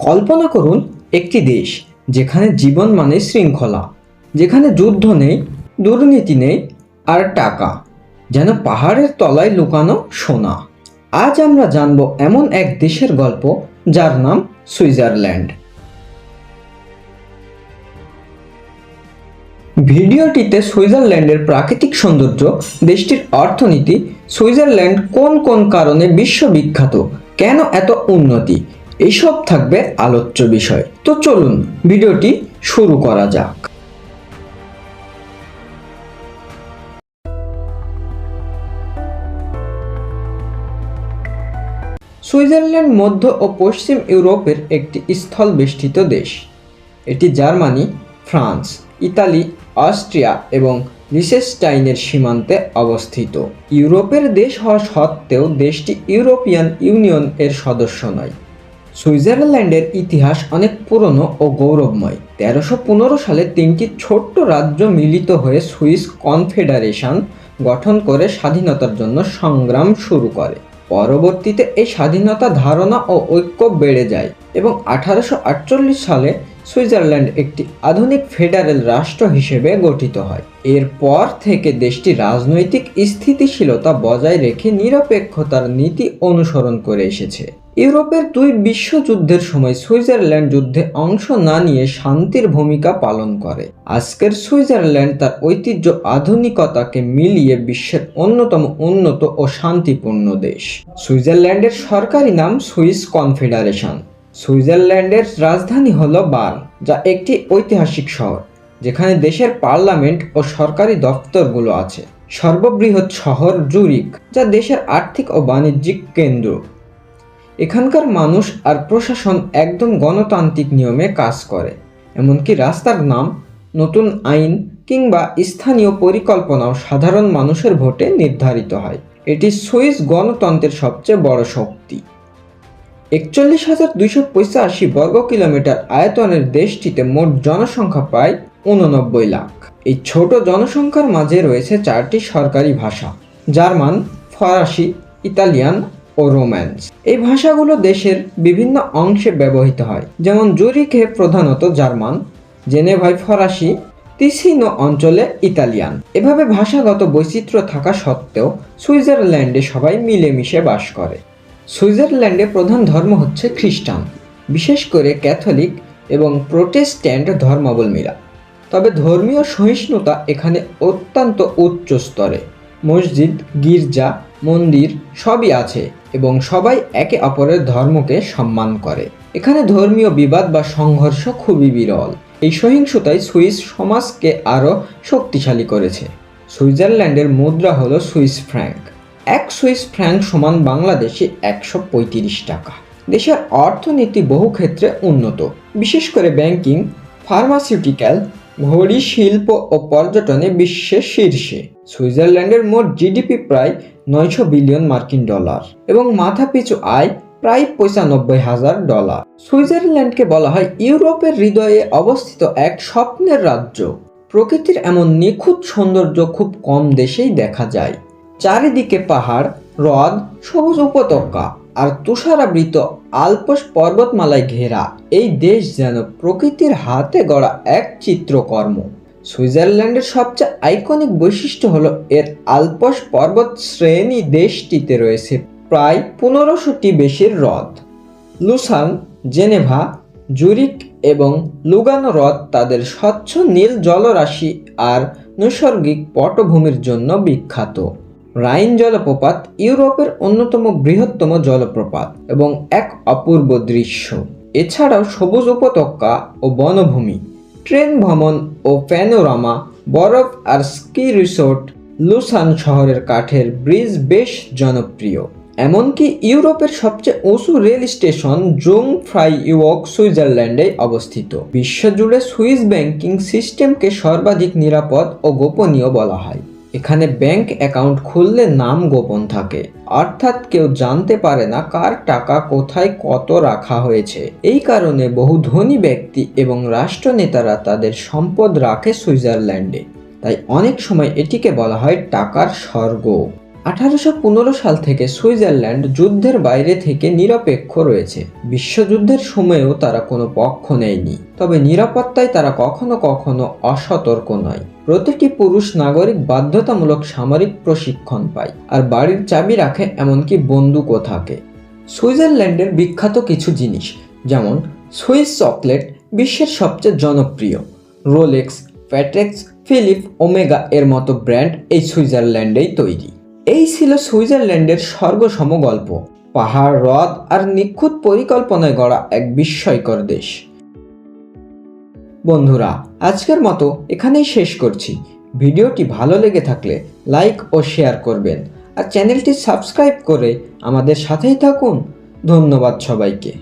কল্পনা করুন একটি দেশ যেখানে জীবন মানে শৃঙ্খলা, যেখানে যুদ্ধ নেই, দুর্নীতি নেই, আর টাকা, যেন পাহাড়ের তলায় লুকানো সোনা। আজ আমরা জানব এমন এক দেশের গল্প যার নাম সুইজারল্যান্ড। ভিডিওটিতে সুইজারল্যান্ডের প্রাকৃতিক সৌন্দর্য, দেশটির অর্থনীতি, সুইজারল্যান্ড কোন কোন কারণে বিশ্ববিখ্যাত, কেন এত উন্নতি এসব থাকবে আলোচ্য বিষয়। তো চলুন, ভিডিওটি শুরু করা যাক। সুইজারল্যান্ড মধ্য ও পশ্চিম ইউরোপের একটি স্থল বেষ্টিত দেশ। এটি জার্মানি, ফ্রান্স, ইতালি, অস্ট্রিয়া এবং লিসেস্টাইনের সীমান্তে অবস্থিত। ইউরোপের দেশ হওয়া সত্ত্বেও দেশটি ইউরোপিয়ান ইউনিয়ন এর সদস্য নয়। সুইজারল্যান্ডের ইতিহাস অনেক পুরনো ও গৌরবময়। তেরোশো পনেরো সালে তিনটি ছোট্ট রাজ্য মিলিত হয়ে সুইস কনফেডারেশন গঠন করে স্বাধীনতার জন্য সংগ্রাম শুরু করে। পরবর্তীতে এই স্বাধীনতা ধারণা ও ঐক্য বেড়ে যায় এবং আঠারোশো আটচল্লিশ সালে সুইজারল্যান্ড একটি আধুনিক ফেডারেল রাষ্ট্র হিসেবে গঠিত হয়। এরপর থেকে দেশটি রাজনৈতিক স্থিতিশীলতা বজায় রেখে নিরপেক্ষতার নীতি অনুসরণ করে এসেছে। ইউরোপের দুই বিশ্বযুদ্ধের সময় সুইজারল্যান্ড যুদ্ধে অংশ না নিয়ে শান্তির ভূমিকা পালন করে। আজকের সুইজারল্যান্ড তার ঐতিহ্য আধুনিকতাকে মিলিয়ে বিশ্বের অন্যতম উন্নত ও শান্তিপূর্ণ দেশ। সুইজারল্যান্ডের সরকারি নাম সুইস কনফেডারেশন। সুইজারল্যান্ডের রাজধানী হল বার্ন, যা একটি ঐতিহাসিক শহর, যেখানে দেশের পার্লামেন্ট ও সরকারি দপ্তরগুলো আছে। সর্ববৃহৎ শহর জুরিক যা দেশের আর্থিক ও বাণিজ্যিক কেন্দ্র। এখানকার মানুষ আর প্রশাসন একদম গণতান্ত্রিক নিয়মে কাজ করে, এমনকি রাস্তার নাম, নতুন আইন কিংবা স্থানীয় পরিকল্পনাও সাধারণ মানুষের ভোটে নির্ধারিত হয়। এটি সুইস গণতন্ত্রের সবচেয়ে বড় শক্তি। একচল্লিশ হাজার দুইশো পঁচাশি বর্গ কিলোমিটার আয়তনের দেশটিতে মোট জনসংখ্যা প্রায় উননব্বই লাখ। এই ছোট জনসংখ্যার মাঝে রয়েছে চারটি সরকারি ভাষা, জার্মান, ফরাসি, ইতালিয়ান ও রোম্যান্স। এই ভাষাগুলো দেশের বিভিন্ন অংশে ব্যবহৃত হয়, যেমন জুরিখে প্রধানত জার্মান, জেনেভায় ফরাসি, তিসিনো অঞ্চলে ইতালিয়ান। এভাবে ভাষাগত বৈচিত্র্য থাকা সত্ত্বেও সুইজারল্যান্ডে সবাই মিলেমিশে বাস করে। সুইজারল্যান্ডে প্রধান ধর্ম হচ্ছে খ্রিস্টান, বিশেষ করে ক্যাথলিক এবং প্রোটেস্ট্যান্ট ধর্মাবলম্বীরা। তবে ধর্মীয় সহিষ্ণুতা এখানে অত্যন্ত উচ্চ স্তরে। মসজিদ, গির্জা মন্দির সবই আছে এবং সবাই একে অপরের ধর্মকে সম্মান করে। এখানে ধর্মীয় বিবাদ বা সংঘর্ষ খুবই বিরল। এই সহিংসতাই সুইস সমাজকে আরও শক্তিশালী করেছে। সুইজারল্যান্ডের মুদ্রা হলো সুইস ফ্র্যাঙ্ক। এক সুইস ফ্র্যাঙ্ক সমান বাংলাদেশে একশো পঁয়ত্রিশ টাকা। দেশের অর্থনীতি বহু ক্ষেত্রে উন্নত। বিশেষ করে ব্যাংকিং, ফার্মাসিউটিক্যাল, ঘড়ি, শিল্প ও পর্যটনে বিশ্বের শীর্ষে। সুইজারল্যান্ডের মোট জিডিপি প্রায় নয়শো বিলিয়ন মার্কিন ডলার এবং মাথাপিছু আয় প্রায় পঁচানব্বই হাজার ডলার। সুইজারল্যান্ডকে বলা হয় ইউরোপের হৃদয়ে অবস্থিত এক স্বপ্নের রাজ্য। প্রকৃতির এমন নিখুঁত সৌন্দর্য খুব কম দেশেই দেখা যায়। চারিদিকে পাহাড়, হ্রদ, সবুজ উপত্যকা আর তুষারাবৃত আলপস পর্বতমালায় ঘেরা এই দেশ যেন প্রকৃতির হাতে গড়া এক চিত্রকর্ম। সুইজারল্যান্ডের সবচেয়ে আইকনিক বৈশিষ্ট্য হলো এর আলপস পর্বত শ্রেণি দেশটিতে রয়েছে প্রায় পনেরোশোটি বেশির হ্রদ। লুসান, জেনেভা জুরিক এবং লুগানো হ্রদ তাদের স্বচ্ছ নীল জলরাশি আর নৈসর্গিক পটভূমির জন্য বিখ্যাত। রাইন জলপ্রপাত ইউরোপের অন্যতম বৃহত্তম জলপ্রপাত এবং এক অপূর্ব দৃশ্য। এছাড়াও সবুজ উপত্যকা ও বনভূমি। ট্রেন ভ্রমণ ও প্যানোরামা, বরফ আর স্কি রিসোর্ট লুসান শহরের কাঠের ব্রিজ বেশ জনপ্রিয়। এমনকি ইউরোপের সবচেয়ে উঁচু rail station Jungfraujoch সুইজারল্যান্ডে অবস্থিত। বিশ্বজুড়ে সুইস ব্যাংকিং সিস্টেমকে সর্বাধিক নিরাপদ ও গোপনীয় বলা হয়। এখানে ব্যাংক অ্যাকাউন্ট খুললে নাম গোপন থাকে। অর্থাৎ কেউ জানতে পারে না কার টাকা কোথায় কত রাখা হয়েছে। এই কারণে বহু ধনী ব্যক্তি এবং রাষ্ট্রনেতারা তাদের সম্পদ রাখে সুইজারল্যান্ডে। তাই অনেক সময় এটিকে বলা হয় টাকার স্বর্গ। আঠারোশো পনেরো সাল থেকে সুইজারল্যান্ড যুদ্ধের বাইরে থেকে নিরপেক্ষ রয়েছে। বিশ্বযুদ্ধের সময়েও তারা কোনো পক্ষ নেয়নি। তবে নিরাপত্তায় তারা কখনো কখনো অসতর্ক নয়। প্রতিটি পুরুষ নাগরিক বাধ্যতামূলক সামরিক প্রশিক্ষণ পায়, আর বাড়ির চাবি রাখে এমনকি বন্দুকও থাকে। সুইজারল্যান্ডের বিখ্যাত কিছু জিনিস, যেমন সুইস চকলেট বিশ্বের সবচেয়ে জনপ্রিয়। রোলেক্স প্যাটেক্স ফিলিপ ওমেগা এর মতো ব্র্যান্ড এই সুইজারল্যান্ডেই তৈরি। এই ছিল সুইজারল্যান্ডের স্বর্গসম গল্প। পাহাড়, হ্রদ আর নিখুঁত পরিকল্পনায় গড়া এক বিস্ময়কর দেশ। বন্ধুরা, আজকের মতো এখানেই শেষ করছি। ভিডিওটি ভালো লেগে থাকলে লাইক ও শেয়ার করবেন। আর চ্যানেলটি সাবস্ক্রাইব করে আমাদের সাথেই থাকুন। ধন্যবাদ সবাইকে।